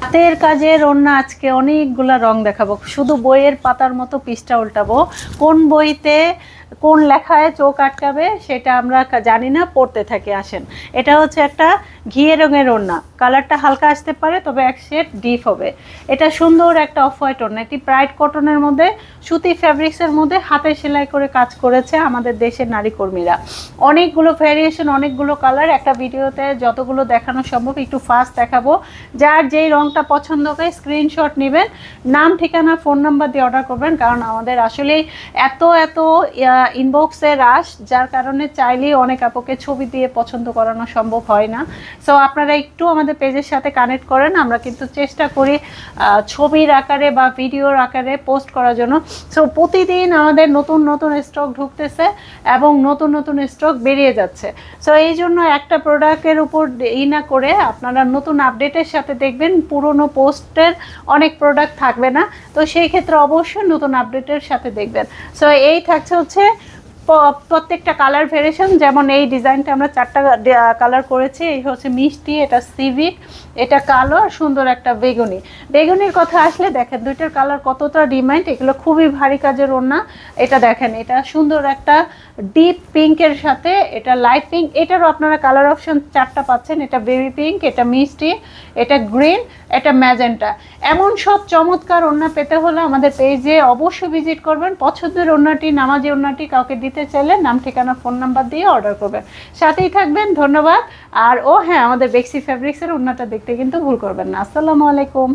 হাতের কাজের অন্য আজকে অনেকগুলা রং দেখাবো। শুধু বইয়ের পাতার মতো পিসটা উল্টাবো। কোন বইতে কোন লেখায় চোখ আটকাবে সেটা আমরা জানি না, পড়তে থাকি, আসেন। এটা হচ্ছে একটা ঘিয়ে রঙের ওড়না। কালারটা হালকা আসতে পারে, তবে এক শেড ডিপ হবে। এটা সুন্দর একটা অফ হোয়াইট ওড়না। এটি প্রাইড কটনের মধ্যে, সুতি ফ্যাব্রিক্সের মধ্যে হাতে সেলাই করে কাজ করেছে আমাদের দেশের নারী কর্মীরা অনেকগুলো ভ্যারিয়েশন অনেকগুলো কালার একটা ভিডিওতে যতগুলো দেখানো সম্ভব, একটু ফাস্ট দেখাবো। যার যেই রংটা পছন্দ করে স্ক্রিনশট নেবেন। নাম, ঠিকানা ফোন নাম্বার দিয়ে অর্ডার করবেন, কারণ আমাদের আসলেই এত এত ইনবক্সে রাশ যার কারণে চাইলেই অনেক আপুকে ছবি দিয়ে পছন্দ করানো সম্ভব হয় না। সো আপনারা একটু আমাদের পেজের সাথে কানেক্ট করেন, আমরা কিন্তু চেষ্টা করি ছবির আকারে বা ভিডিওর আকারে পোস্ট করার জন্য। সো প্রতিদিন আমাদের নতুন নতুন স্টক ঢুকতেছে এবং নতুন নতুন স্টক বেরিয়ে যাচ্ছে। সো এই জন্য একটা প্রোডাক্টের উপর ই না করে আপনারা নতুন আপডেটের সাথে দেখবেন, পুরনো পোস্টের অনেক প্রোডাক্ট থাকবে না। তো সেই ক্ষেত্রে অবশ্যই নতুন আপডেটের সাথে দেখবেন। সো এই থাকছে হচ্ছে প্রত্যেকটা কালার ভেরিয়েশন যেমন এই ডিজাইনটা আমরা চারটা কালার করেছি। এই হচ্ছে মিষ্টি, এটা সিভিক এটা কালো আর সুন্দর একটা বেগুনি। বেগুনির কথা আসলে দেখেন, দুইটার কালার কতটা ডিমান্ড, এগুলো খুবই ভারী কাজের ওড়না। এটা দেখেন, এটা সুন্দর একটা ডিপ পিঙ্কের সাথে, এটা লাইট পিঙ্ক এটারও আপনারা কালার অপশন চারটা পাচ্ছেন। এটা বেবি পিঙ্ক এটা মিষ্টি, এটা গ্রিন এটা ম্যাজেন্টা এমন সব চমৎকার ওড়না পেতে হলে আমাদের পেজে অবশ্যই ভিজিট করবেন। পছন্দের ওড়নাটি, নামাজি ওড়নাটি কাউকে দিতে চাইলে নাম, ঠিকানা, ফোন নাম্বার দিয়ে অর্ডার করবেন। সাথেই থাকবেন, ধন্যবাদ। আর ও হ্যাঁ আমাদের বেক্সি ফ্যাব্রিক্সের ওড়নাটা দেখতে কিন্তু ভুল করবেন না। আসসালামু আলাইকুম।